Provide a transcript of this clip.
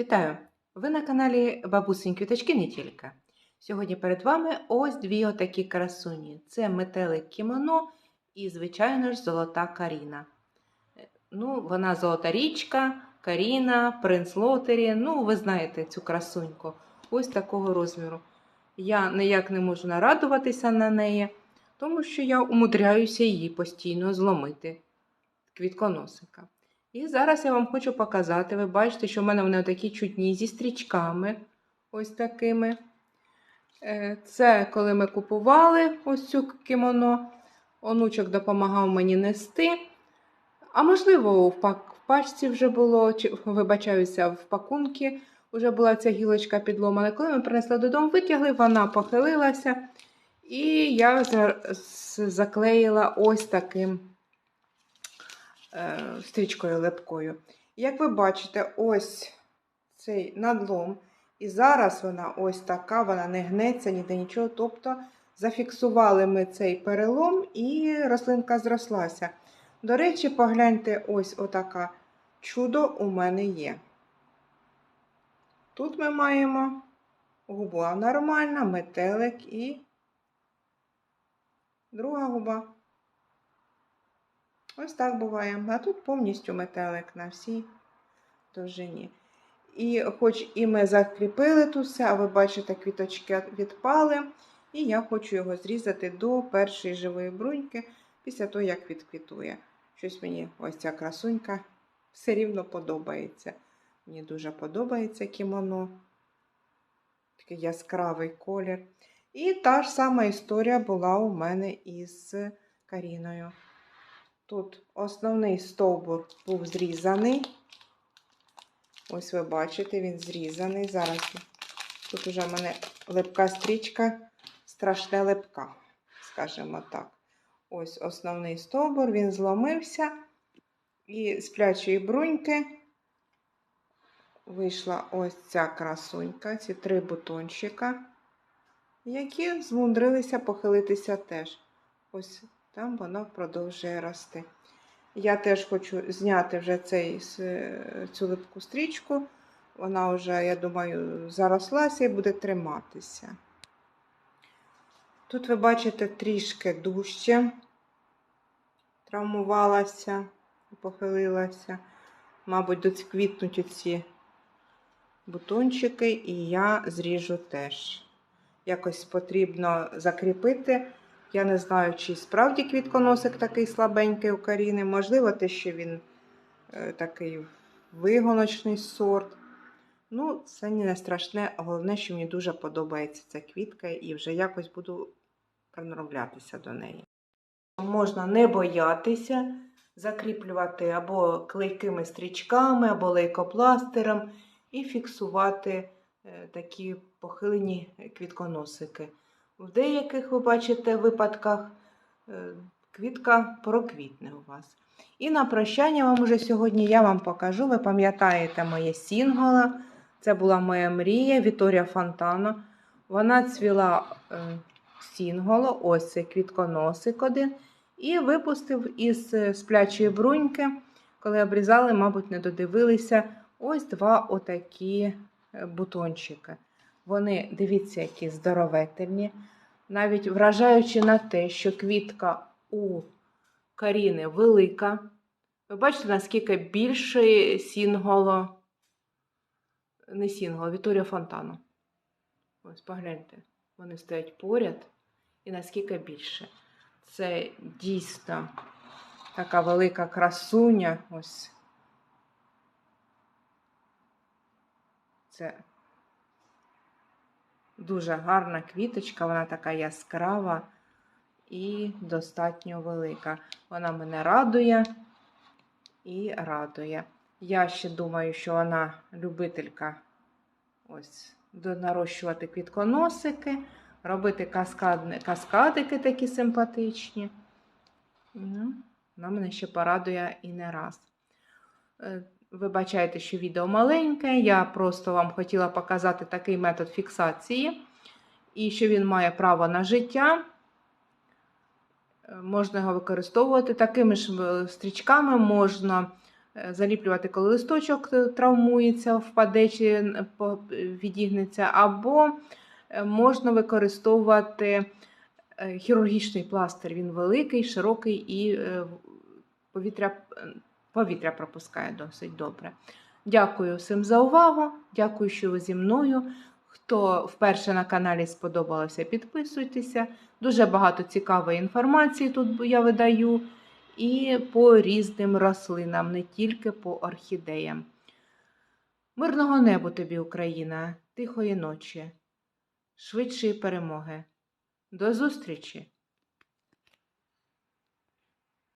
Вітаю! Ви на каналі Бабусень Квіточки не тільки. Сьогодні перед вами ось дві отакі красуні. Це метелик кімоно і, звичайно ж, золота Каріна. Ну, вона золота річка, Каріна, принц Лотері. Ну, ви знаєте цю красуньку. Ось такого розміру. Я ніяк не можу нарадуватися на неї, тому що я умудряюся її постійно зломити квітконосика. І зараз я вам хочу показати. Ви бачите, що в мене вони такі чутні зі стрічками. Ось такими. Е, Це коли ми купували ось цю кімоно. Онучок допомагав мені нести. А можливо, в пачці вже було, чи вибачаюся, в пакунки вже була ця гілочка підломана. Коли ми принесли додому, витягли, вона похилилася. І я заклеїла ось таким стрічкою липкою. Як ви бачите, ось цей надлом. І зараз вона ось така, вона не гнеться, ніде нічого. Тобто зафіксували ми цей перелом і рослинка зрослася. До речі, погляньте, ось отака чудо у мене є. Тут ми маємо губа нормальна, метелик і друга губа. Ось так буває. А тут повністю метелик на всій довжині. І хоч і ми закріпили тут все, а ви бачите, квіточки відпали. І я хочу його зрізати до першої живої бруньки після того, як відквітує. Щось мені ось ця красунька все рівно подобається. Мені дуже подобається кімоно. Такий яскравий колір. І та ж сама історія була у мене із Каріною. Тут основний стовбур був зрізаний. Ось ви бачите, він зрізаний. Зараз тут уже в мене липка стрічка, страшне липка, скажімо так. Ось основний стовбур, він зломився. І з плячої бруньки вийшла ось ця красунька, ці три бутончика, які змудрилися похилитися теж. Ось там воно продовжує рости. Я теж хочу зняти вже цей, цю липку стрічку. Вона вже, я думаю, зарослася і буде триматися. Тут ви бачите трішки дужче травмувалася, похилилася. Мабуть, доцвітнуть ці бутончики, і я зріжу теж. Якось потрібно закріпити. Я не знаю, чи справді квітконосик такий слабенький у Каріни. Можливо, те, що він е, такий вигоночний сорт. Ну, це не страшне. Головне, що мені дуже подобається ця квітка, і вже якось буду приноровлятися до неї. Можна не боятися закріплювати або клейкими стрічками, або лейкопластиром, і фіксувати е, такі похилені квітконосики. В деяких, ви бачите, випадках е, квітка проквітне у вас. І на прощання вам уже сьогодні я вам покажу. Ви пам'ятаєте моє сінгола. Це була моя мрія Віторія Фонтано. Вона цвіла е, сінголо, ось цей квітконосик один. І випустив із е, сплячої бруньки, коли обрізали, мабуть, не додивилися. Ось два отакі бутончики. Вони, дивіться, які здоровительні. Навіть вражаючи на те, що квітка у Каріни велика. Ви бачите, наскільки більше сінголо, не сінголо, Віторія Фонтану. Ось погляньте, вони стоять поряд і наскільки більше. Це дійсно така велика красуня. Ось. Це дуже гарна квіточка, вона така яскрава і достатньо велика. Вона мене радує і радує. Я ще думаю, що вона любителька ось нарощувати квітконосики, робити каскадни, каскадики такі симпатичні. Ну, Вона мене ще порадує і не раз. Вибачайте, що відео маленьке. Я просто вам хотіла показати такий метод фіксації, і що він має право на життя. Е, Можна його використовувати такими ж е, стрічками, можна е, заліплювати, коли листочок травмується, впаде чи відігнеться, або можна використовувати хірургічний пластир. Він великий, широкий і повітря, повітря пропускає досить добре. Дякую всім за увагу. Дякую, що ви зі мною. Хто вперше на каналі сподобалося, підписуйтеся. Дуже багато цікавої інформації тут я видаю. І по різним рослинам, не тільки по орхідеям. Мирного небу тобі, Україна, тихої ночі, швидшої перемоги. До зустрічі!